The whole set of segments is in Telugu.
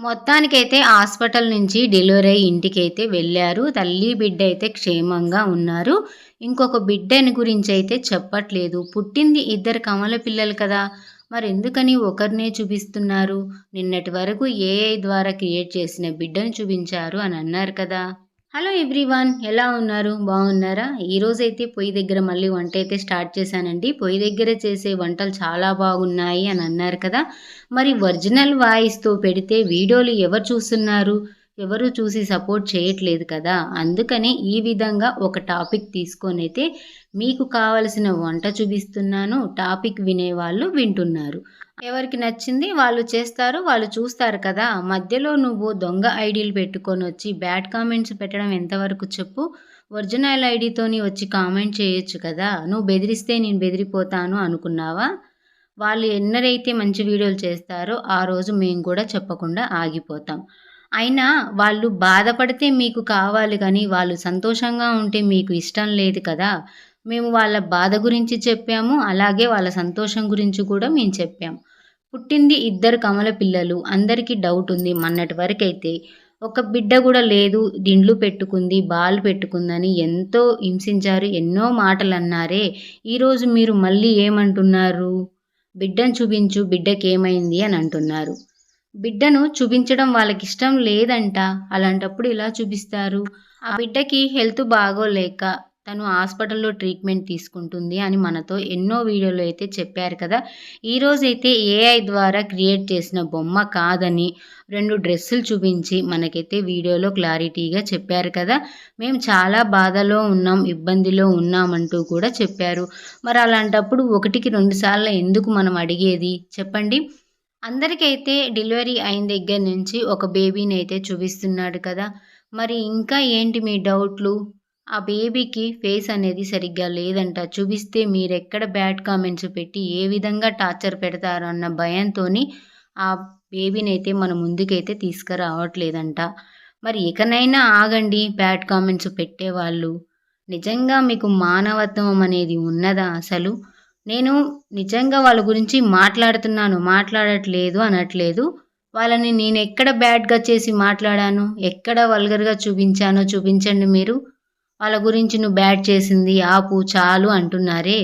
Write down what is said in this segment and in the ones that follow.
మొత్తానికైతే హాస్పిటల్ నుంచి డెలివరీ అయ్యి ఇంటికైతే వెళ్ళారు. తల్లి బిడ్డ అయితే క్షేమంగా ఉన్నారు. ఇంకొక బిడ్డని గురించి అయితే చెప్పట్లేదు. పుట్టింది ఇద్దరు కమల పిల్లలు కదా. మరి ఎందుకని ఒకరినే చూపిస్తున్నారు? నిన్నటి వరకు ఏఐ ద్వారా క్రియేట్ చేసిన బిడ్డను చూపించారు అని అన్నారు కదా. హలో ఎవ్రీవన్ ఎలా ఉన్నారు? బాగున్నారా? ఈరోజైతే పొయ్యి దగ్గర మళ్ళీ వంట అయితే స్టార్ట్ చేశానండి. పొయ్యి దగ్గర చేసే వంటలు చాలా బాగున్నాయి అని అన్నారు కదా. మరి ఒరిజినల్ వాయిస్తో పెడితే వీడియోలు ఎవరు చూస్తున్నారు? ఎవరు చూసి సపోర్ట్ చేయట్లేదు కదా. అందుకనే ఈ విధంగా ఒక టాపిక్ తీసుకొని అయితే మీకు కావలసిన వంట చూపిస్తున్నాను. టాపిక్ వినేవాళ్ళు వింటున్నారు. ఎవరికి నచ్చింది వాళ్ళు చేస్తారు వాళ్ళు చూస్తారు కదా. మధ్యలో నువ్వు దొంగ ఐడీలు పెట్టుకొని వచ్చి బ్యాడ్ కామెంట్స్ పెట్టడం ఎంతవరకు చెప్పు? ఒరిజినల్ ఐడితోని వచ్చి కామెంట్ చేయొచ్చు కదా. నువ్వు బెదిరిస్తే నేను బెదిరిపోతాను అనుకున్నావా? వాళ్ళు ఎన్నరైతే మంచి వీడియోలు చేస్తారో ఆ రోజు మేము కూడా చెప్పకుండా ఆగిపోతాం. అయినా వాళ్ళు బాధపడితే మీకు కావాలి కానీ వాళ్ళు సంతోషంగా ఉంటే మీకు ఇష్టం లేదు కదా. మేము వాళ్ళ బాధ గురించి చెప్పాము అలాగే వాళ్ళ సంతోషం గురించి కూడా మేము చెప్పాము పుట్టింది ఇద్దరు కమల పిల్లలు అందరికీ డౌట్ ఉంది మొన్నటి వరకు అయితే ఒక బిడ్డ కూడా లేదు దిండ్లు పెట్టుకుంది బాలు పెట్టుకుందని ఎంతో హింసించారు ఎన్నో మాటలు అన్నారే ఈరోజు మీరు మళ్ళీ ఏమంటున్నారు? బిడ్డను చూపించు బిడ్డకి ఏమైంది అని అంటున్నారు. బిడ్డను చూపించడం వాళ్ళకి ఇష్టం లేదంట. అలాంటప్పుడు ఇలా చూపిస్తారు? ఆ బిడ్డకి హెల్త్ బాగోలేక తను హాస్పిటల్లో ట్రీట్మెంట్ తీసుకుంటుంది అని మనతో ఎన్నో వీడియోలు అయితే చెప్పారు కదా. ఈరోజు అయితే ఏఐ ద్వారా క్రియేట్ చేసిన బొమ్మ కాదని రెండు డ్రెస్సులు చూపించి మనకైతే వీడియోలో క్లారిటీగా చెప్పారు కదా. మేము చాలా బాధలో ఉన్నాం ఇబ్బందిలో ఉన్నామంటూ కూడా చెప్పారు. మరి అలాంటప్పుడు ఒకటికి రెండు సార్లు ఎందుకు మనం అడిగేది? చెప్పండి. అందరికైతే డెలివరీ అయిన దగ్గర నుంచి ఒక బేబీని అయితే చూపిస్తున్నాడు కదా. మరి ఇంకా ఏంటి మీ డౌట్లు? ఆ బేబీకి ఫేస్ అనేది సరిగ్గా లేదంట. చూపిస్తే మీరెక్కడ బ్యాడ్ కామెంట్స్ పెట్టి ఏ విధంగా టార్చర్ పెడతారు అన్న భయంతో ఆ బేబీని అయితే మన ముందుకైతే తీసుకురావట్లేదంట. మరి ఇకనైనా ఆగండి బ్యాడ్ కామెంట్స్ పెట్టేవాళ్ళు. నిజంగా మీకు మానవత్వం అనేది ఉన్నదా అసలు? నేను నిజంగా వాళ్ళ గురించి మాట్లాడుతున్నాను మాట్లాడట్లేదు అనట్లేదు. వాళ్ళని నేను ఎక్కడ బ్యాడ్గా చేసి మాట్లాడాను ఎక్కడ వల్గర్గా చూపించానో చూపించండి మీరు. వాళ్ళ గురించి నువ్వు బ్యాడ్ చేసింది ఆపు చాలు అంటున్నారే.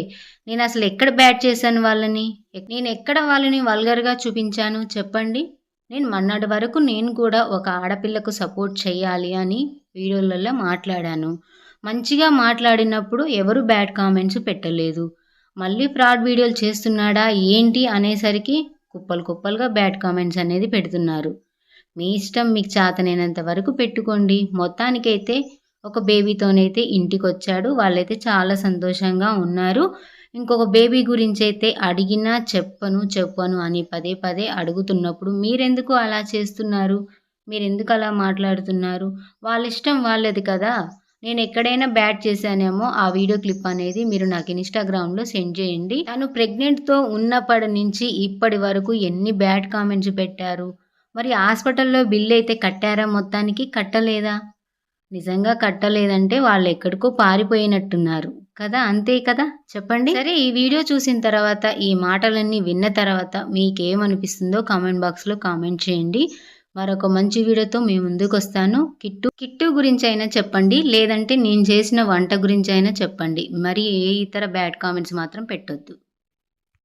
నేను అసలు ఎక్కడ బ్యాడ్ చేశాను వాళ్ళని? నేను ఎక్కడ వాళ్ళని వల్గర్గా చూపించాను? చెప్పండి. నేను మొన్నటి వరకు నేను కూడా ఒక ఆడపిల్లకు సపోర్ట్ చేయాలి అని వీడియోలలో మాట్లాడాను. మంచిగా మాట్లాడినప్పుడు ఎవరు బ్యాడ్ కామెంట్స్ పెట్టలేదు. మళ్ళీ ఫ్రాడ్ వీడియోలు చేస్తున్నాడా ఏంటి అనేసరికి కుప్పలు కుప్పలుగా బ్యాడ్ కామెంట్స్ అనేది పెడుతున్నారు. మీ ఇష్టం మీకు చేతనైనంత వరకు పెట్టుకోండి. మొత్తానికైతే ఒక బేబీతోనైతే ఇంటికి వచ్చాడు వాళ్ళైతే చాలా సంతోషంగా ఉన్నారు. ఇంకొక బేబీ గురించి అయితే అడిగినా చెప్పను చెప్పను అని పదే పదే అడుగుతున్నప్పుడు మీరెందుకు అలా చేస్తున్నారు? మీరెందుకు అలా మాట్లాడుతున్నారు? వాళ్ళ ఇష్టం వాళ్ళది కదా. నేను ఎక్కడైనా బ్యాట్ చేశానేమో ఆ వీడియో క్లిప్ అనేది మీరు నాకు ఇన్స్టాగ్రామ్లో సెండ్ చేయండి. తను ప్రెగ్నెంట్తో ఉన్నప్పటి నుంచి ఇప్పటి వరకు ఎన్ని బ్యాడ్ కామెంట్స్ పెట్టారు? మరి హాస్పిటల్లో బిల్ అయితే కట్టారా మొత్తానికి? కట్టలేదా? నిజంగా కట్టలేదంటే వాళ్ళు ఎక్కడికో పారిపోయినట్టున్నారు. కదా? అంతే కదా? చెప్పండి. సరే ఈ వీడియో చూసిన తర్వాత ఈ మాటలన్నీ విన్న తర్వాత మీకేమనిపిస్తుందో కామెంట్ బాక్స్లో కామెంట్ చేయండి. మరొక మంచి వీడియోతో మీ ముందుకు వస్తాను కిట్టు కిట్టు గురించి అయినా చెప్పండి లేదంటే నేను చేసిన వంట గురించి అయినా చెప్పండి. మరి ఏ ఇతర బ్యాడ్ కామెంట్స్ మాత్రం పెట్టొద్దు.